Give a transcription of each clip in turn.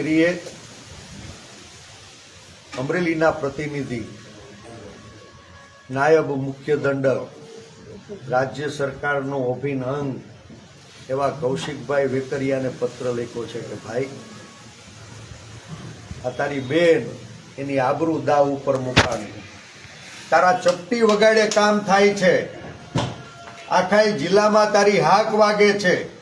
મંત્રીએ અમરેલીના પ્રતિનિધિ, નાયબ મુખ્ય દંડક, રાજ્ય સરકારનો અભિન્ન અંગ એવા કૌશિકભાઈ વેકરિયાને પત્ર લખ્યો છે કે, ભાઈ, આ તારી બેન એની આબરૂ દાવ ઉપર મુકાવી. તારા ચપટી વગાડે કામ થાય છે. આખા જિલ્લામાં તારી હાક વાગે છે.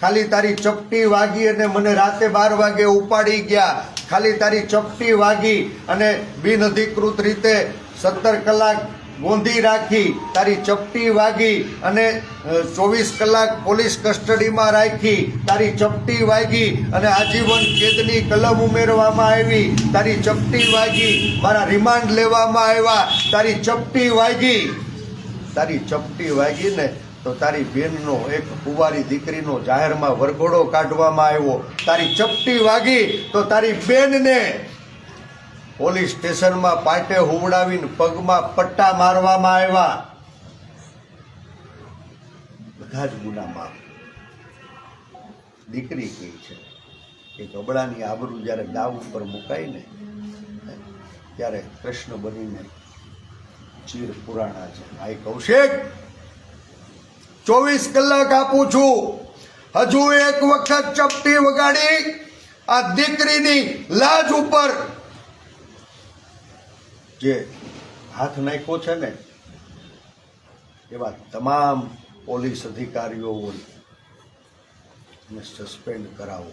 ખાલી તારી ચપટી વાગી અને મને રાતે બાર વાગે ઉપાડી ગયા. ખાલી તારી ચપટી વાગી અને બિનઅધિકૃત રીતે સત્તર કલાક ગોંધી રાખી. તારી ચપટી વાગી અને ચોવીસ કલાક પોલીસ કસ્ટડીમાં રાખી. તારી ચપટી વાગી અને આજીવન કેદની કલમ ઉમેરવામાં આવી. તારી ચપટી વાગી, મારા રિમાન્ડ લેવામાં આવ્યા. તારી ચપટી વાગી. તારી ચપટી વાગી ને તો તારી બેનનો એક કુંવારી દીકરીનો જાહેરમાં વરઘોડો કાઢવામાં આવ્યો. તારી ચપટી વાગી તો તારી બેનને પોલીસ સ્ટેશનમાં પાટે હુવડાવીને પગમાં પટ્ટા મારવામાં આવ્યા. બધા જ ગુનામાં. દીકરી કહે છે? કે ગબડાની આબરૂ જ્યારે દાવ ઉપર મુકાય ને ત્યારે કૃષ્ણ બનીને ચીર પુરાણા છે. આ કૌશિક ચોવીસ કલાક આપું છું. હજુ એક વખત ચપટી વગાડી, આ દીકરીની લાજ ઉપર. જે હાથ નાખ્યો છે ને, એવા તમામ પોલીસ અધિકારીઓ હોય સસ્પેન્ડ કરાવો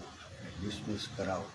ડિસમિસ કરાવો.